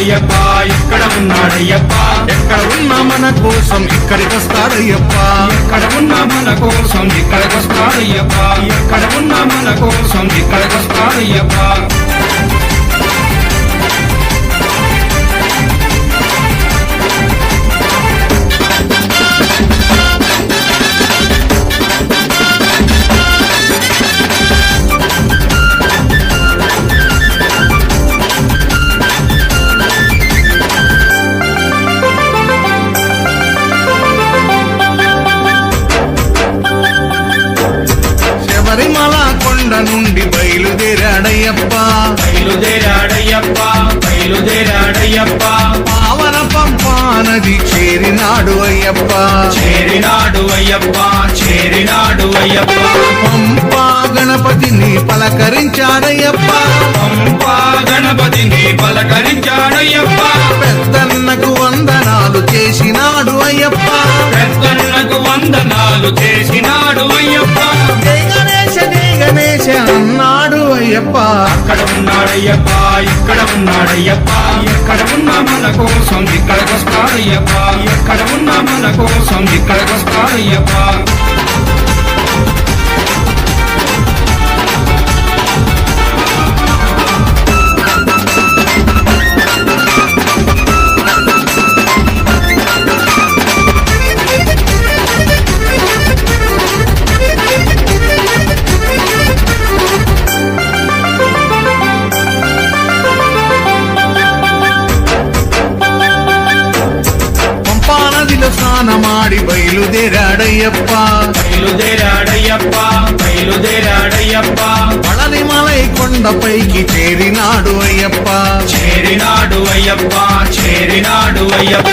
ఉన్నాడయ్యప్ప ఇక్కడ ఉన్నాడయ్యప్ప ఎక్కడ ఉన్నా మన కోసం ఇక్కడికి వస్తాడయ్యప్ప ఎక్కడ ఉన్నా మన కోసం ఇక్కడికి వస్తాడయ్యప్ప ఎక్కడ ఉన్నా మన కోసం ఇక్కడికి వస్తాడయ్యప్ప అయ్యప్ప చేరినాడు అయ్యప్ప. పంపా గణపతిని పలకరించాడయ్యప్ప. పంపా గణపతిని పలకరించాడయ్యప్ప. అన్నాడు అయ్యప్ప. అక్కడ ఉన్నాడయ్యప్ప ఇక్కడ ఉన్నాడయ్యప్ప ఎక్కడ ఉన్నా మన కోసం ఇక్కడికి వస్తాడయ్యప్ప. ఎక్కడ ఉన్నా మన కోసం ఇక్కడికి వస్తాడయ్యప్ప. బయలుదేరాడయ్యప్ప బయలుదేరాడయ్యప్ప బయలుదేరాడయ్యప్ప. పళని మలై కొండపైకి చేరినాడు అయ్యప్ప. చేరినాడు అయ్యప్ప చేరినాడు అయ్యప్ప.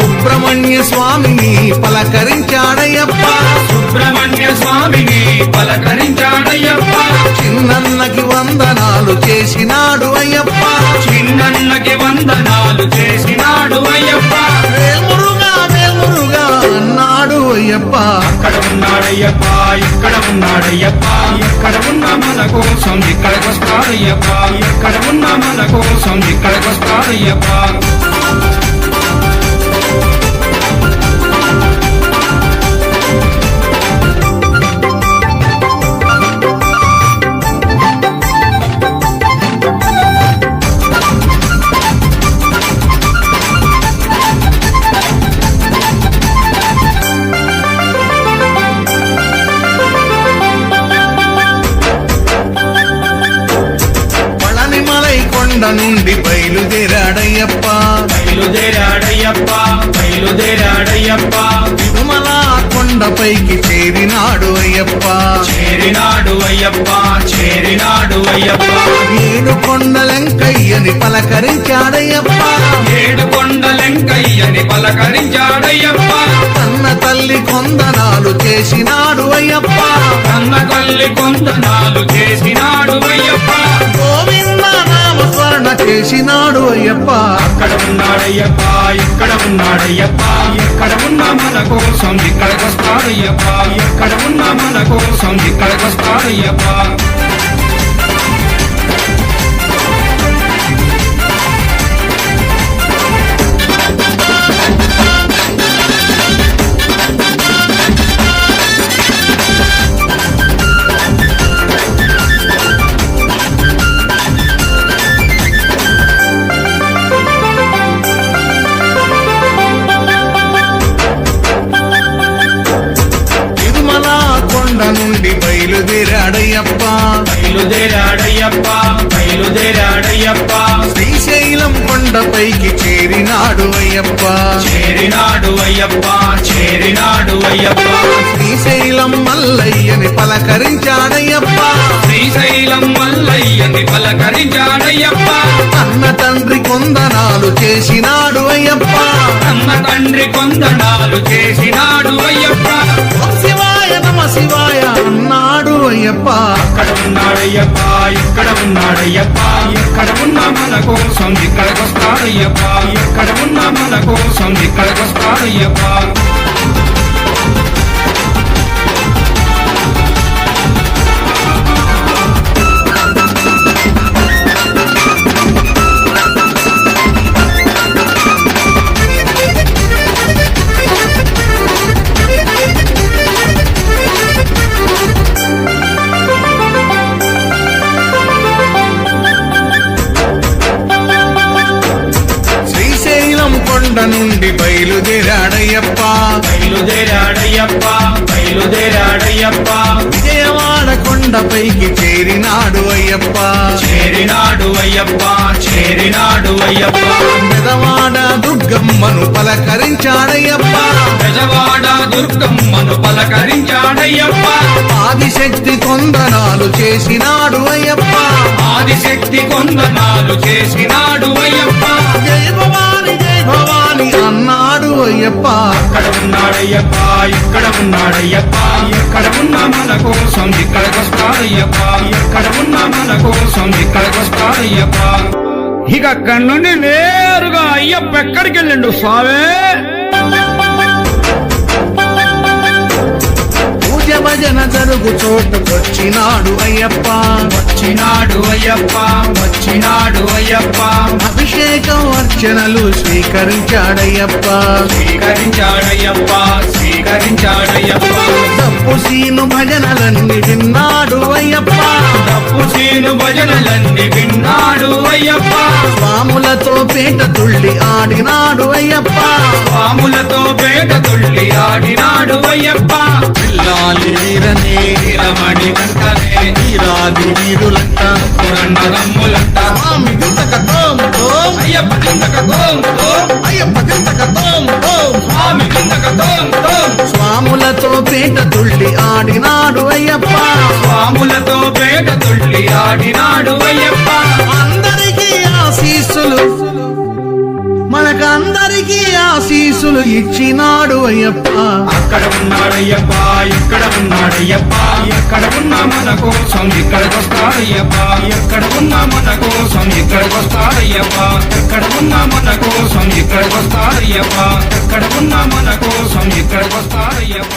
సుబ్రహ్మణ్య స్వామిని పలకరించాడయ్యప్ప. సుబ్రహ్మణ్య స్వామిని పలకరించాడయ్యప్ప. చిన్నన్నకి వందనాలు చేసినాడు అయ్యప్ప. చిన్నన్నకి వందనాలు చేసినాడు అయ్యప్ప. అన్నాడు అక్కడ ఉన్నాడయ్యప్ప ఇక్కడ ఉన్నాడయ్యప్ప ఇక్కడ ఉన్నా మన కోసం ఇక్కడికి వస్తాడయ్యప్ప ఇక్కడ ఉన్నా మన కోసం ఇక్కడికి వస్తాడయ్యప్ప. కొండ నుండి బయలుదేరాడయ్యప్ప. బయలుదేరాడయ్యప్ప బయలుదేరాడయ్యప్ప. తిరుమల కొండపైకి చేరినాడు అయ్యప్ప. చేరినాడు అయ్యప్ప చేరినాడు అయ్యప్ప. ఏడు కొండలెంకయ్యని పలకరించాడయ్యప్ప. ఏడు కొండలెంకయ్యని పలకరించాడయ్యప్ప. కన్న తల్లి కొందనాలు చేసినాడు అయ్యప్ప. కన్న తల్లి కొందనాలు చేసినాడు అయ్యప్ప. గోవింద చేసినాడు అయ్యప్ప. అక్కడ ఉన్నాడయ్యప్ప ఇక్కడ ఉన్నాడయ్యప్ప ఎక్కడ ఉన్నా మన కోసం ఇక్కడికి వస్తాడయ్యప్ప ఎక్కడ ఉన్నా మన కోసం ఇక్కడికి వస్తాడయ్యప్ప. అయ్యప్ప చేరినాడు అయ్యప్ప. శ్రీశైలం మల్లయ్యని పలకరించాడయ్యప్ప. శ్రీశైలం మల్లయ్యని పలకరించాడయ్యప్ప. అన్న తండ్రి కొందనాలు చేసినాడు అయ్యప్ప. కన్న తండ్రి కొందనాలు చేసినాడు అయ్యప్ప. శివాయ నమ శివాయ అన్నాడు అయ్యప్ప. ఉన్నాడయ్యప్ప ఇక్కడ ఉన్నాడయ్యప్ప ఇక్కడ ఉన్నా మన కోసం ఇక్కడికి ఇక్కడ ఎక్కడ ఉన్నా మన కోసం ఇక్కడికి అయ్యప్ప. చేరినాడు అయ్యప్ప చేరినాడు అయ్యప్ప. పెదవాడ దుర్గమ్మను పలకరించాడయ్యప్ప. గజవాడ దుర్గమ్మను పలకరించాడయ్యప్ప. ఆదిశక్తి కొందనాలు చేసినాడు అయ్యప్ప. ఆదిశక్తి కొందనాలు చేసినాడు అయ్యప్ప. జై భవాని అన్నాడు అయ్యప్ప. అక్కడ ఉన్నాడయ్యప్ప ఇక్కడ ఉన్నాడయ్యప్ప ఎక్కడ ఉన్నా మన కోసం ఇక్కడికి వస్తాడయ్యప్ప ఎక్కడ ఉన్నా కోసం ఇక్కడికి వస్తాడయ్యప్ప ఇక అక్కడి నుండి నేరుగా అయ్యప్ప ఎక్కడికి వెళ్ళిండు స్వామి? పూజ భజన జరుగు చోటుకొచ్చినాడు అయ్యప్ప. వచ్చినాడు అయ్యప్ప వచ్చినాడు అయ్యప్ప. అభిషేకం అర్చనలు స్వీకరించాడయ్యప్ప స్వీకరించాడయ్యప్ప స్వీకరించాడయ్యప్ప తప్పు సీను భజనలన్నీ విన్నాడు అయ్యప్ప. భజనలన్నీ విన్నాడు అయ్యప్ప. స్వాములతో పేట తుళ్ళి ఆడినాడు అయ్యప్ప. పాములతో పేట తుళ్ళి ఆడినాడు అయ్యప్ప. పిల్లాలి వీరనే వీరమణి కంటనే వీరాది వీరులంట. పురండరమ్ములంట స్వామి గింతక తోం తోం. అయ్యప్ప కిందక తోం తోం. అయ్యప్ప గింతక తోం తోం. స్వామి కిందక తోం తోం. స్వాములతో పేట తుళ్ళి ఆడినాడు అయ్యప్ప. పాములతో పేట ఆడినాడు అయ్యప్ప. అందరికీ ఆశీస్సులు. మనకందరికీ ఆశీస్సులు ఇచ్చినాడు అయ్యప్ప. అక్కడ ఉన్నాడయ్యప్ప ఇక్కడ ఉన్నాడయ్యప్ప ఎక్కడ ఉన్నా మన కోసం ఇక్కడికి వస్తాడయ్యప్ప ఎక్కడ ఉన్నా మన కోసం ఇక్కడికి వస్తాడయ్యప్ప ఎక్కడ ఉన్నా మన కోసం ఇక్కడికి వస్తాడయ్యప్ప ఎక్కడ ఉన్నా మన కోసం ఇక్కడికి వస్తాడయ్యప్ప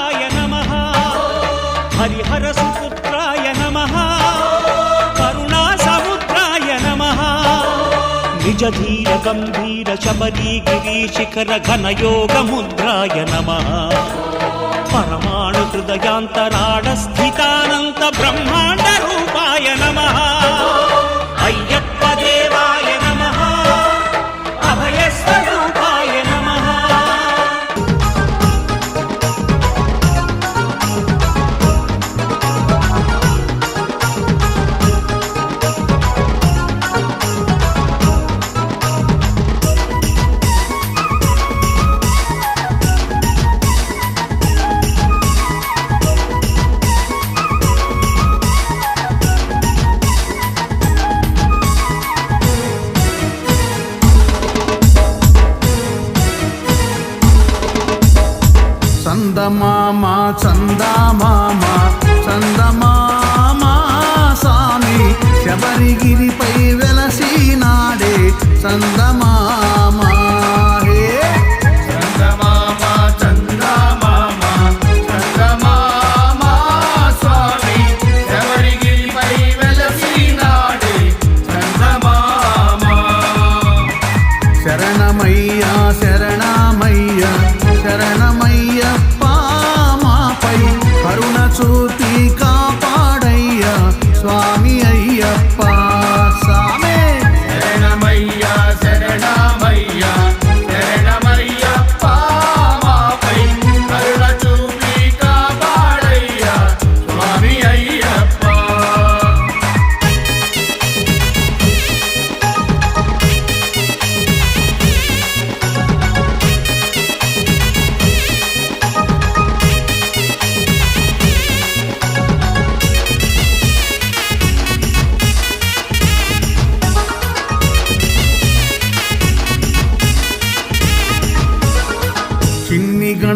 నిజ ధీర గంభీర శబరీ గిరి శిఖర ఘన యోగ ముద్రాయ నమ పరమాణు హృదయాంతరాడ స్థితానంత బ్రహ్మాండ రూపాయ నమః చందమామ హే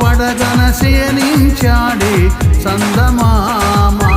పడగన శయనించాడే చందమామా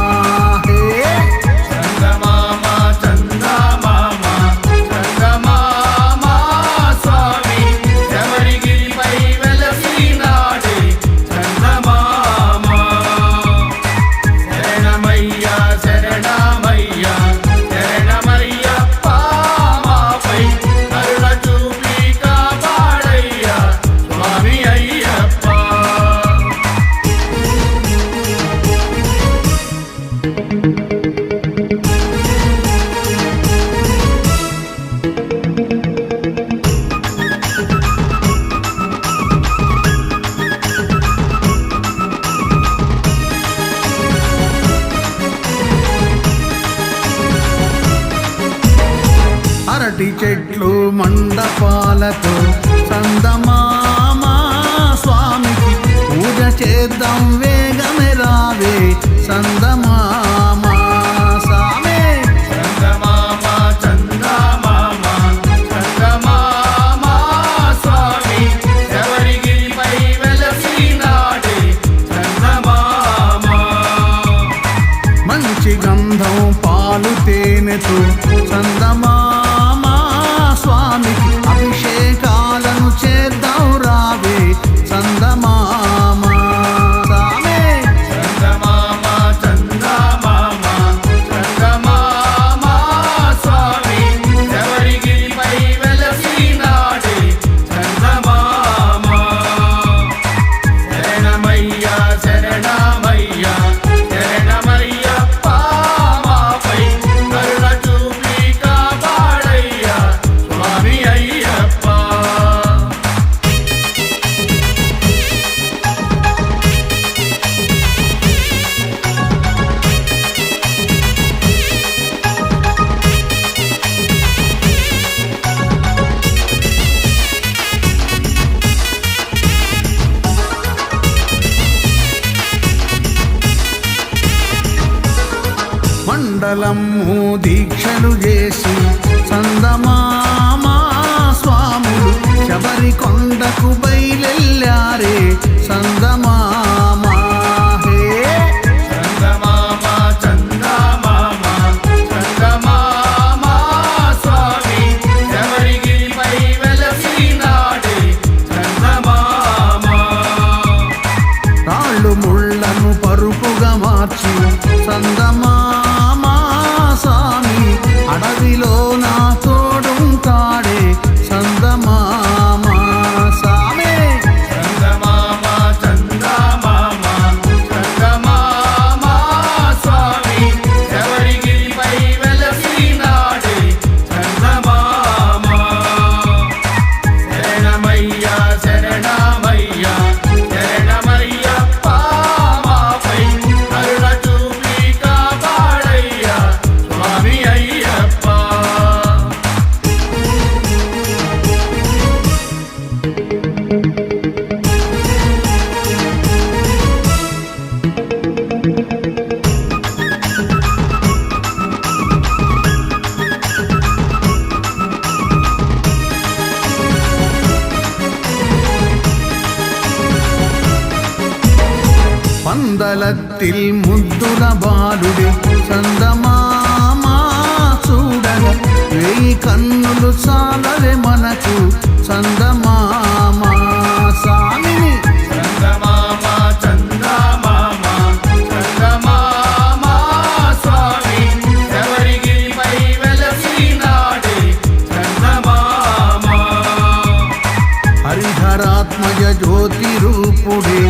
అరటి చెట్లు మండపాలతో సందమామా స్వామికి పూజ చేద్దాం వేగమే రావే. సందమామా సామే చందమామ చందమామ చందమామ స్వామి. శబరిగిరిపై వెలసినాడే చందమామ. మంచి గంధం పాలు తేనెతో సందమామా స్వామికి అభిషేకాలను చేద్దాం రావే చందమా మండలము దీక్షలు చేసి సందమామా స్వాములు శబరి కొండకు బయలెల్లారే సందమామా ముళ్ళను పరుపుగా మార్చి సందమామా పందలత్తిల్ ముద్దుల బాలుడే సందమామా చూడగ వేయి కన్నులు చాలవే మనకు సందమామా సామిని చందమామ చందమామ చందమామ స్వామి. శబరిగిరిపై వెలసినాడే చందమామ. హరిహరాత్మజ జ్యోతి రూపుడే